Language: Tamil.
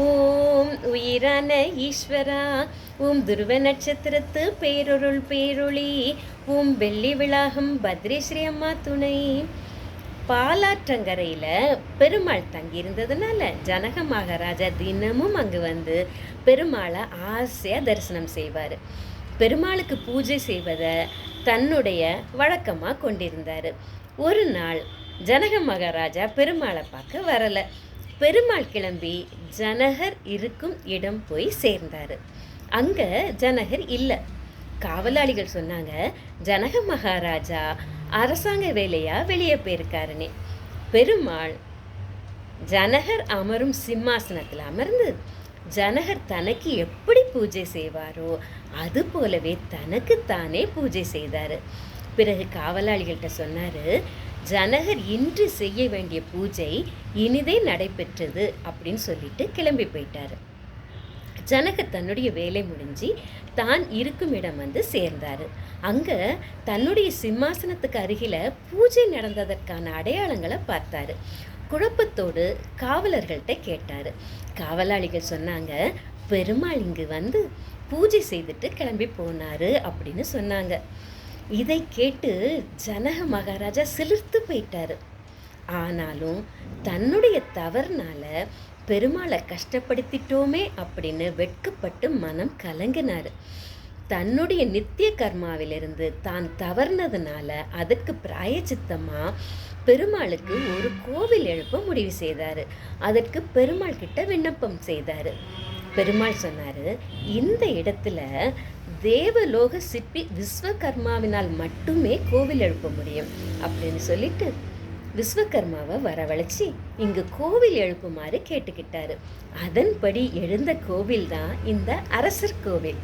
ஓம் உயிரான ஈஸ்வரா ஓம் துருவ நட்சத்திரத்து பேரொருள் பேரொளி ஓம் வெள்ளி விளாகம் பத்ரீஸ்ரீ அம்மா துணை. பாலாற்றங்கரையில் பெருமாள் தங்கியிருந்ததுனால ஜனக மகாராஜா தினமும் அங்கு வந்து பெருமாளை ஆசையாக தரிசனம் செய்வார். பெருமாளுக்கு பூஜை செய்வதை தன்னுடைய வழக்கமாக கொண்டிருந்தார். ஒரு நாள் ஜனக மகாராஜா பெருமாளை பார்க்க வரலை. பெருமாள் கிளம்பி ஜனகர் இருக்கும் இடம் போய் சேர்ந்தார். அங்கே ஜனகர் இல்லை. காவலாளிகள் சொன்னாங்க ஜனக மகாராஜா அரசாங்க வேலையாக வெளியே போயிருக்காருன்னு பெருமாள் ஜனகர் அமரும் சிம்மாசனத்தில் அமர்ந்து ஜனகர் தனக்கு எப்படி பூஜை செய்வாரோ அது போலவே தனக்குத்தானே பூஜை செய்தார். பிறகு காவலாளிகள்கிட்ட சொன்னார் ஜனகர் இன்று செய்ய வேண்டிய பூஜை இனிதே நடைபெற்றது அப்படின்னு சொல்லிட்டு கிளம்பி போயிட்டாரு. ஜனகர் தன்னுடைய வேலை முடிஞ்சு தான் இருக்கும் இடம் வந்து சேர்ந்தார். அங்கே தன்னுடைய சிம்மாசனத்துக்கு அருகில் பூஜை நடந்ததற்கான அடையாளங்களை பார்த்தாரு. குழப்பத்தோடு காவலர்கள்ட்ட கேட்டார். காவலாளிகள் சொன்னாங்க பெருமாள் இங்கு வந்து பூஜை செய்துட்டு கிளம்பி போனாரு அப்படின்னு சொன்னாங்க. இதை கேட்டு ஜனக மகாராஜா சிலிர்த்து போயிட்டாரு. ஆனாலும் தன்னுடைய தவறுனால பெருமாளை கஷ்டப்படுத்திட்டோமே அப்படின்னு வெட்கப்பட்டு மனம் கலங்கினார். தன்னுடைய நித்திய கர்மாவிலிருந்து தான் தவறுனதுனால அதற்கு பிராயச்சித்தமாக பெருமாளுக்கு ஒரு கோவில் எழுப்ப முடிவு செய்தார். அதற்கு பெருமாள் கிட்ட விண்ணப்பம் செய்தார். பெருமாள் சொன்னார் இந்த இடத்துல தேவலோக சிற்பி விஸ்வகர்மாவினால் மட்டுமே கோவில் எழுப்ப முடியும் அப்படின்னு சொல்லிட்டு விஸ்வகர்மாவை வரவழைச்சி இங்கு கோவில் எழுப்புமாறு கேட்டுக்கிட்டாரு. அதன்படி எழுந்த கோவில் தான் இந்த அரசர் கோவில்.